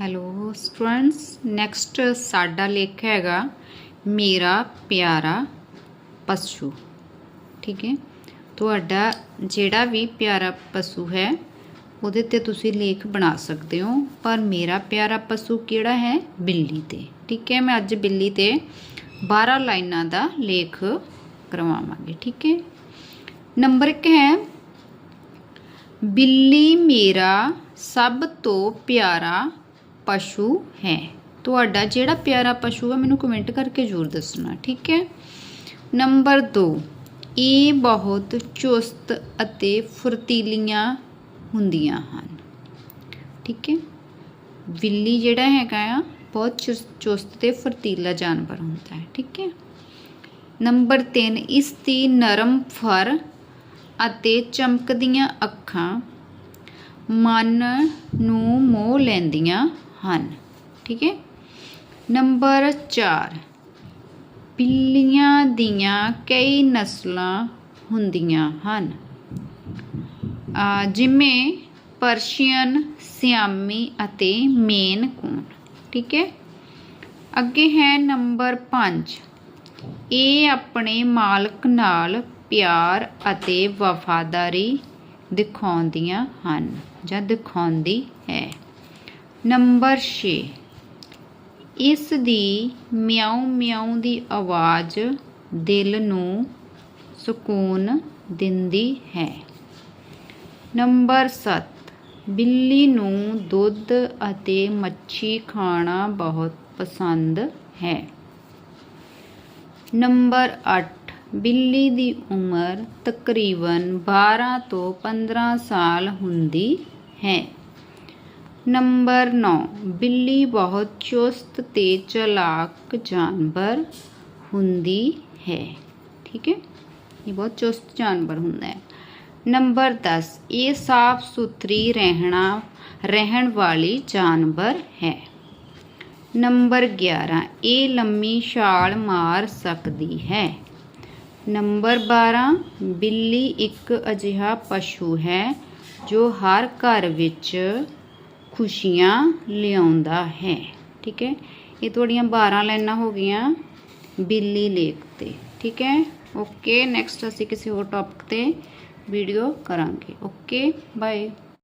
Hello students next ਸਾਡਾ ਲੇਖ ਹੈਗਾ, ਮੇਰਾ ਪਿਆਰਾ ਪਸ਼ੂ। ਠੀਕ ਹੈ? ਤੁਹਾਡਾ ਜਿਹੜਾ ਵੀ ਪਿਆਰਾ ਪਸ਼ੂ ਹੈ, ਉਹਦੇ ਤੇ ਤੁਸੀਂ ਲੇਖ ਬਣਾ ਸਕਦੇ ਹੋ, ਪਰ ਮੇਰਾ ਪਿਆਰਾ ਪਸ਼ੂ ਕਿਹੜਾ ਹੈ? ਬਿੱਲੀ ਤੇ। ਠੀਕ ਹੈ? ਮੈਂ ਅੱਜ ਬਿੱਲੀ ਤੇ 12 ਲਾਈਨਾਂ ਦਾ ਲੇਖ ਕਰਵਾਵਾਂਗੇ। ਠੀਕ ਹੈ? ਨੰਬਰ 1 ਹੈ, ਬਿੱਲੀ ਮੇਰਾ ਸਭ ਤੋਂ ਪਿਆਰਾ ਪਸ਼ੂ ਹੈ। ਤੁਹਾਡਾ ਜਿਹੜਾ ਪਿਆਰਾ ਪਸ਼ੂ ਹੈ, ਮੈਨੂੰ ਕਮੈਂਟ ਕਰਕੇ ਜ਼ਰੂਰ ਦੱਸਣਾ, ਠੀਕ ਹੈ? ਨੰਬਰ 2 ਇਹ ਬਹੁਤ ਚੁਸਤ ਅਤੇ ਫੁਰਤੀਲੀਆਂ ਹੁੰਦੀਆਂ ਹਨ। ਠੀਕ ਹੈ? ਬਿੱਲੀ ਜਿਹੜਾ ਹੈਗਾ ਆ, ਬਹੁਤ ਚੁਸ- ਚੁਸਤ ਤੇ ਫੁਰਤੀਲਾ ਜਾਨਵਰ ਹੁੰਦਾ ਹੈ, ਠੀਕ ਹੈ? ਨੰਬਰ 3 ਇਸ ਦੀ ਨਰਮ ਫਰ ਅਤੇ ਚਮਕਦੀਆਂ ਅੱਖਾਂ ਮਨ ਨੂੰ ਮੋਹ ਲੈਂਦੀਆਂ ਹਨ। ਠੀਕ ਹੈ। ਨੰਬਰ 4 ਬਿੱਲੀਆਂ ਦੀਆਂ ਕਈ ਨਸਲਾਂ ਹੁੰਦੀਆਂ ਹਨ। ਜਿਵੇਂ ਪਰਸ਼ੀਅਨ, ਸਿਆਮੀ ਅਤੇ ਮੇਨ ਕੂਨ। ਠੀਕ ਹੈ। ਅੱਗੇ ਹੈ ਨੰਬਰ 5 ਇਹ ਆਪਣੇ ਮਾਲਕ ਨਾਲ ਪਿਆਰ ਅਤੇ ਵਫਾਦਾਰੀ ਦਿਖਾਉਂਦੀਆਂ ਹਨ ਜਾਂ ਦਿਖਾਉਂਦੀ ਹੈ। ਨੰਬਰ 6 ਇਸ ਦੀ ਮਿਆਉ ਮਿਆਉ ਦੀ ਆਵਾਜ਼ ਦਿਲ ਨੂੰ ਸਕੂਨ ਦਿੰਦੀ ਹੈ। ਨੰਬਰ 7 ਬਿੱਲੀ ਨੂੰ ਦੁੱਧ ਅਤੇ ਮੱਛੀ ਖਾਣਾ ਬਹੁਤ ਪਸੰਦ ਹੈ। ਨੰਬਰ 8 ਬਿੱਲੀ ਦੀ ਉਮਰ ਤਕਰੀਬਨ 12 ਤੋਂ 15 ਸਾਲ ਹੁੰਦੀ ਹੈ। ਨੰਬਰ 9 ਬਿੱਲੀ ਬਹੁਤ ਚੁਸਤ ਤੇ ਚਲਾਕ ਜਾਨਵਰ ਹੁੰਦੀ ਹੈ। ਠੀਕ ਹੈ? ਇਹ ਬਹੁਤ ਚੁਸਤ ਜਾਨਵਰ ਹੁੰਦਾ ਹੈ। ਨੰਬਰ 10 ਇਹ ਸਾਫ਼ ਸੁਥਰੀ ਰਹਿਣਾ, ਰਹਿਣ ਵਾਲੀ ਜਾਨਵਰ ਹੈ। ਨੰਬਰ 11 ਇਹ ਲੰਮੀ ਛਾਲ ਮਾਰ ਸਕਦੀ ਹੈ। ਨੰਬਰ 12 ਬਿੱਲੀ ਇੱਕ ਅਜਿਹਾ ਪਸ਼ੂ ਹੈ ਜੋ ਹਰ ਘਰ ਵਿੱਚ ਖੁਸ਼ੀਆਂ ਲਿਆਉਂਦਾ ਹੈ। ਠੀਕ ਹੈ? ਇਹ ਤੁਹਾਡੀਆਂ 12 ਲਾਈਨਾਂ ਹੋ ਗਈਆਂ ਬਿੱਲੀ ਲੇਕ ਤੇ। ਠੀਕ ਹੈ? ਓਕੇ ਨੈਕਸਟ ਅਸੀਂ ਕਿਸੇ ਹੋਰ ਟੌਪਿਕ ਤੇ ਵੀਡੀਓ ਕਰਾਂਗੇ। Okay bye